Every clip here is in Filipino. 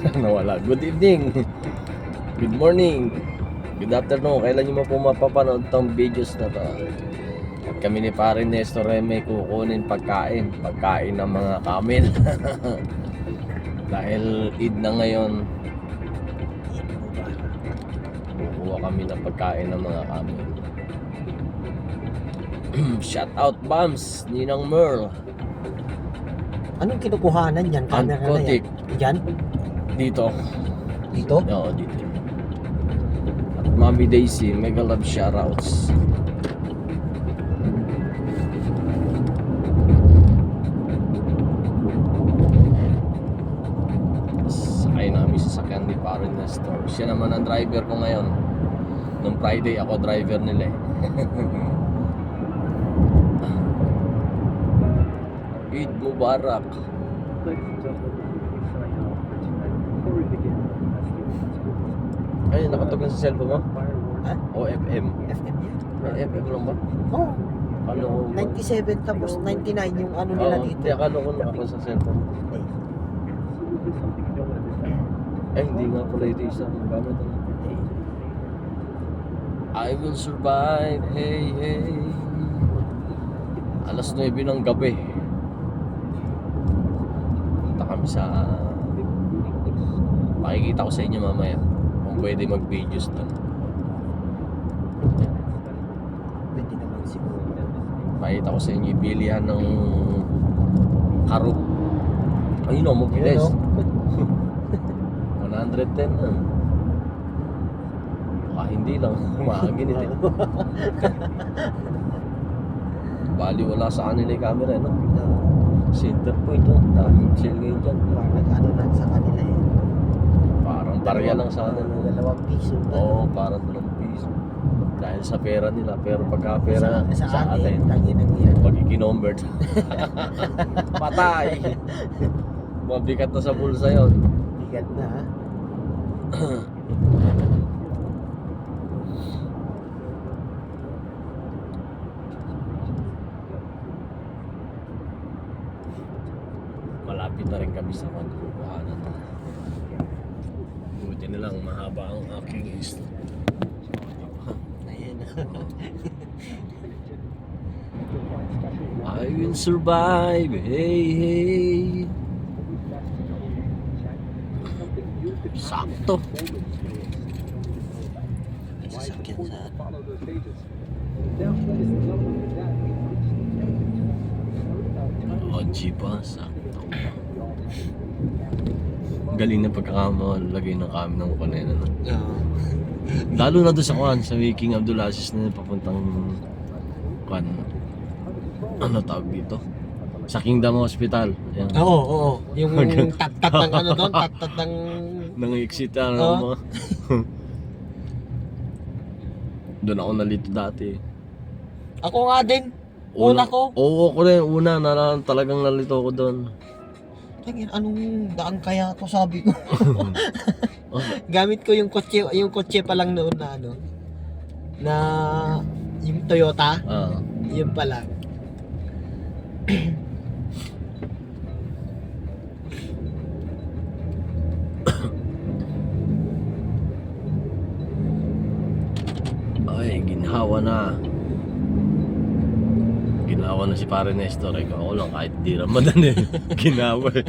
Nawala. Good evening. Good morning. Good afternoon. Kailan nyo po mapapanood tong videos na to? At kami ni Pare Nestor ay may kukunin pagkain. Pagkain ng mga kamil. Dahil Eid na ngayon, kukuha kami ng pagkain ng mga kamil. Shout out Bams, Ninang Merl, Anong kinukuhanan yan? Camera na yan. Yan? Dito. Dito? Oo, dito. At Mami Daisy, mega love shoutouts. Sakay namin sa sakyan ni Parin Nestor. Siya naman ang driver ko ngayon. Nung Friday, ako driver nila eh. Eid Mubarak. Ladies Ay, nakatugan sa cellphone mo? Ha? O FM? FM yan? Ay, FM lang ba? Oh, Akala ko... 97 tapos 99 yung ano nila Oo, dito. hindi, akala ko nakapa sa cellphone. Ay, hindi nga pala ito isa. Gamit ang... I will survive, hey, hey. Alas 9 ng gabi. Punta kami sa... Pakikita ko sa inyo mamaya. Kung pwede mag-videos doon. pwede naman siguro. Pakikita ko sa inyo yung bilihan ng karop. Ayun o, magbilis. Yun, 110 na. Baka hindi lang. Maagin ito. eh. Bali wala sa kanila yung camera, no? Center point, no? Daming chill ngayon dyan. Parang ano lang sa kanila eh. Barya lang sa kanila. Dalawang piso. Oo, parang dalawang piso. Dahil sa pera nila. Pero pagka pera sa, sa, sa atin, atin, tangin ang yan. pag i-convert, patay! Mabigat na sa bulsa yon. Bigat na ha. Malapit na rin kami sa magkukuhanan. Buti na lang mahaba ang aking is. Ayan. I will survive, hey, hey. Sakto. May sasakyan sa Follow those pages. Now, Galing na pagkakamagay ng kami ng kanina. No? Oo. Lalo na doon sa Kwan, sa King Abdulaziz na papuntang Kwan. Ano tawag dito? Sa Kingdom Hospital. Yan. Oo, oo. Yung tat-tat ng ano doon, tat-tat ng... Nang exit na Oo. mga. doon ako nalito dati. Ako nga din. Una ko. Oo, ako rin. Una, na, talagang nalito ako doon. Tangin, anong daan kaya to sabi ko. Oh, Gamit ko yung kotse, yung kotse pa lang noon na ano. Na yung Toyota, ah. yun pala. Ay, ginhawa na. Ginawa na si Pare Nestor. Ikaw ako lang kahit di Ramadan eh. Ginawa eh.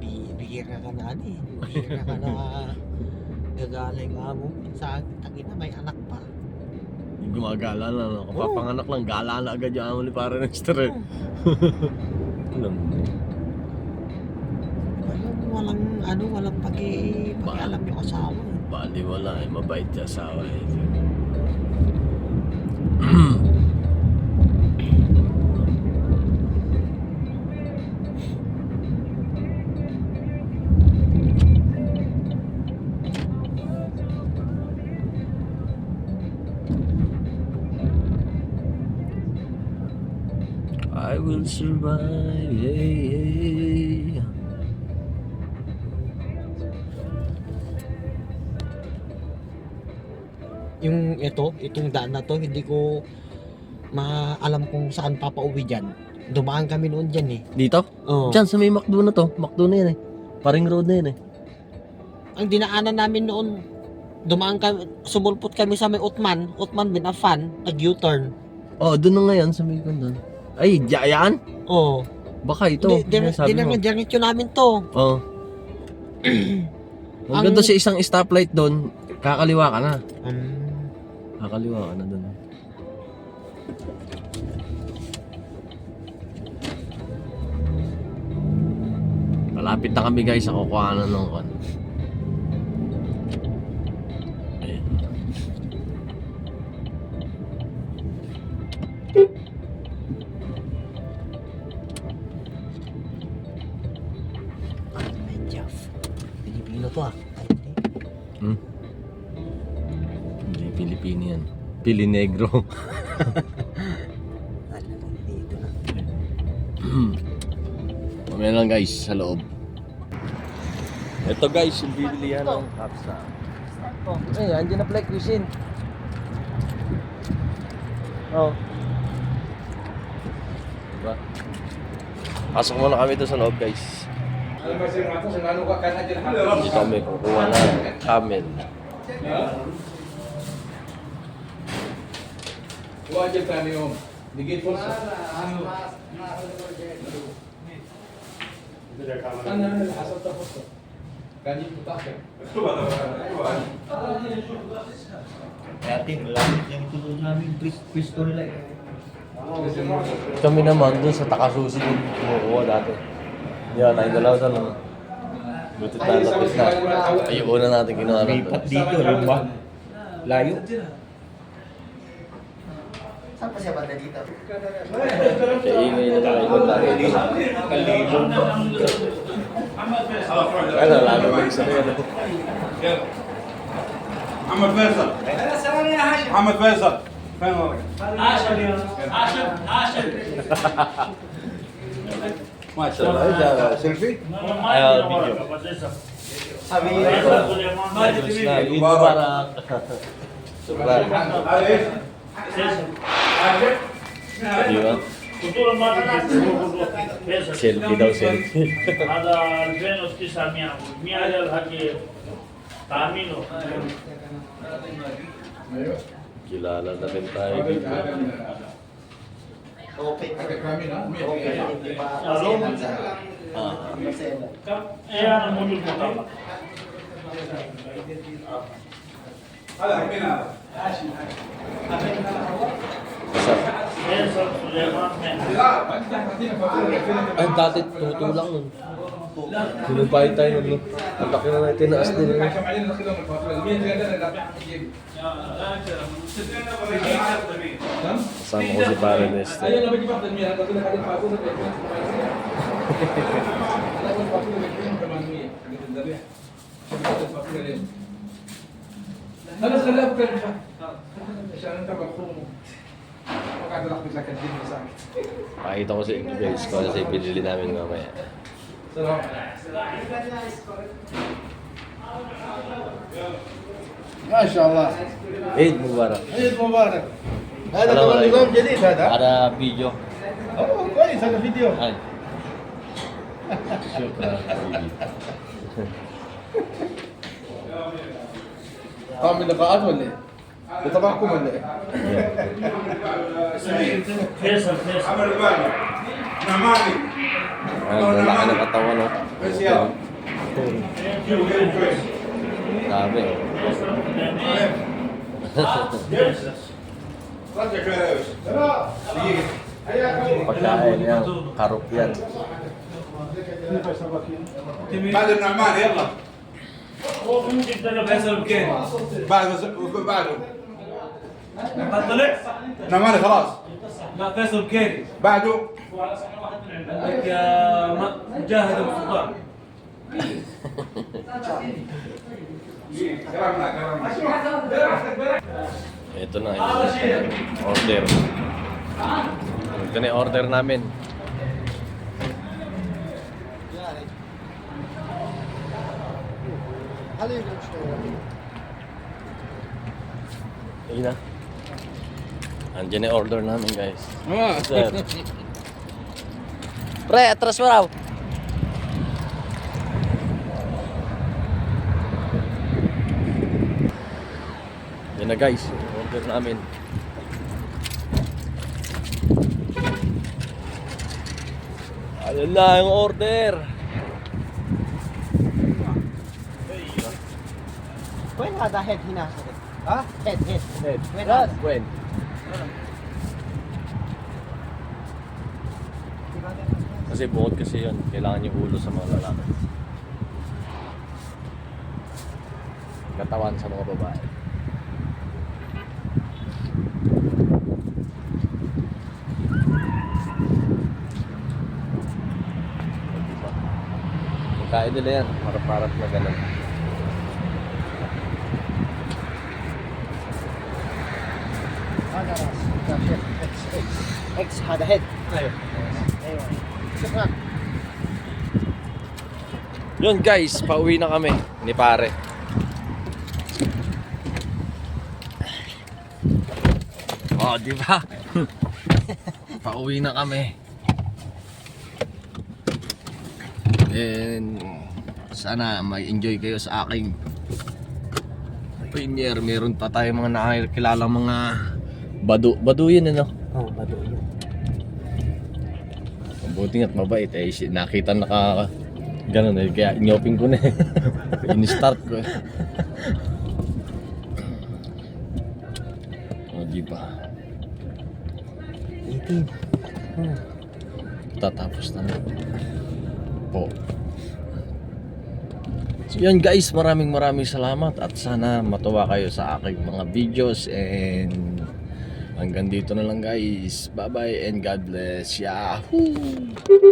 Bi- Bihira ka na ano eh. Bihira ka na gagala yung amo. Sa tangina may anak pa. Yung gumagala na. No? Kapapanganak lang. Gala na agad yung amo ni Pare Nestor eh. Alam mo. Walang, walang ano, walang pagi, pakialam yung asawa eh. Bali wala eh. Mabait yung asawa eh. Will survive. Hey, hey. Yung ito, itong daan na to, hindi ko maalam kung saan papauwi dyan. Dumaan kami noon dyan eh. Dito? Oh. Diyan sa may McDo na to. McDo na yan eh. Paring road na yan eh. Ang dinaanan namin noon, dumaan kami, sumulpot kami sa may Utman, Utman bin Affan, nag U-turn. Oh, doon na ngayon sa may kundon. Ay, dyan? Oh. Baka ito. Di, di, Yung di sabi mo. naman diretso namin to. Oo. Hanggang Ang- doon sa isang stoplight doon, kakaliwa ka na. Um, Kakaliwa ka na doon. Malapit na kami guys sa kukuhanan ng kon. Ayan. Pilinegro. Alam mo, dito na. Mamaya lang guys, sa loob. Ito guys, yung bibilihan ng kapsa. Eh, andyan na Black Cuisine. Oh. Diba? Pasok muna kami doon sa loob guys. Dito kami kukuha ng camel. Huwag dyan kami yung. Digit po sa... Kan ano? na nila, asap tapos ko. Kanji po tayo. Dati, malapit yung tulog namin. Pwesto nila eh. Kami naman dun sa takasusi yung kumukuha dati. Yan, ay dalaw sa lang. Buti tayo tapos na. Ayun, una natin ginawa. Lipat dito, lumba. Layo. alam ba? Layo. Kaya ingay na tayo ibang lagi. Ano, lalo na isa na yan. محمد فيصل محمد فيصل فين ورقة؟ ما شاء الله ايش سيلفي؟ Ayaw, video. Ayos na, Eid Mubarak. Sobra. هذا ايش؟ Di ba? Selfie daw, selfie. Kilala na rin tayo dito. Okay. Okay. Ah. Kaya ano mo yung Ay, dati tuto lang nun. Pinubay tayo nun. No? Ang laki na natin naas din. No? Kasama ko si Pare Neste. Ayun, nabig pa. Hehehehe. 100 قلت لك هذه الفاتوره ب 2800 لا الفاتوره ب 2800 حقت الذبيحه عشان بعد الفاتوره ليه خلاص خليها بكره عشان انت مفهوم وقاعد الخبط لك الدنيا ساكت Pakita ko sa inyo guys kung ano sa ibinili namin mamaya. سلام ما شاء الله Eid Mubarak. عيد مبارك هذا السلام كمان عليكم. نظام جديد هذا Para video. اوه كويس هذا فيديو Ay. طبعا من لقاءات ولا إيه؟ ده ولا إيه؟ فيصل فيصل عمر البالي نعماني أنا بطوله بس يلا تابع Pakaian بعد النعمان يلا هو ممكن فيصل بكين بعد بعده طلع نعماني خلاص لا فيصل بكيري بعده عندك آه، م- مجاهد ابو سلطان كرمنا كرمنا Ito na. Ito na. Order. Ito na yung order namin. Ayun na. Andiyan yung order namin guys. Ah. Sir. Pre, atras mo raw. Yan na guys, yung order namin. Ayun na yung order. When had the head hinasa rin? Ha? Head, head. Head. When had? when? Kasi bukod kasi yun, kailangan yung ulo sa mga lalaki. Katawan sa mga babae. Diba? Kain nila yan, parap-parap na ganun. Ano ras? X, X. X had the head. Ayun. Ayun. Shukran. Yun guys, pauwi na kami ni pare. Oh, di ba? pauwi na kami. And sana mag-enjoy kayo sa aking premiere. Meron pa tayo mga nakakilala mga badu. Badu yun ano? Oh, bado yun. Mabuti nga't mabait eh. Si- Nakita naka ganun eh. Kaya inyoping ko na eh. In-start ko eh. O di ba? 18. Hmm. Tatapos na na. Po. So yan guys, maraming maraming salamat at sana matuwa kayo sa aking mga videos and hanggang dito na lang guys. Bye bye and God bless. Yahoo!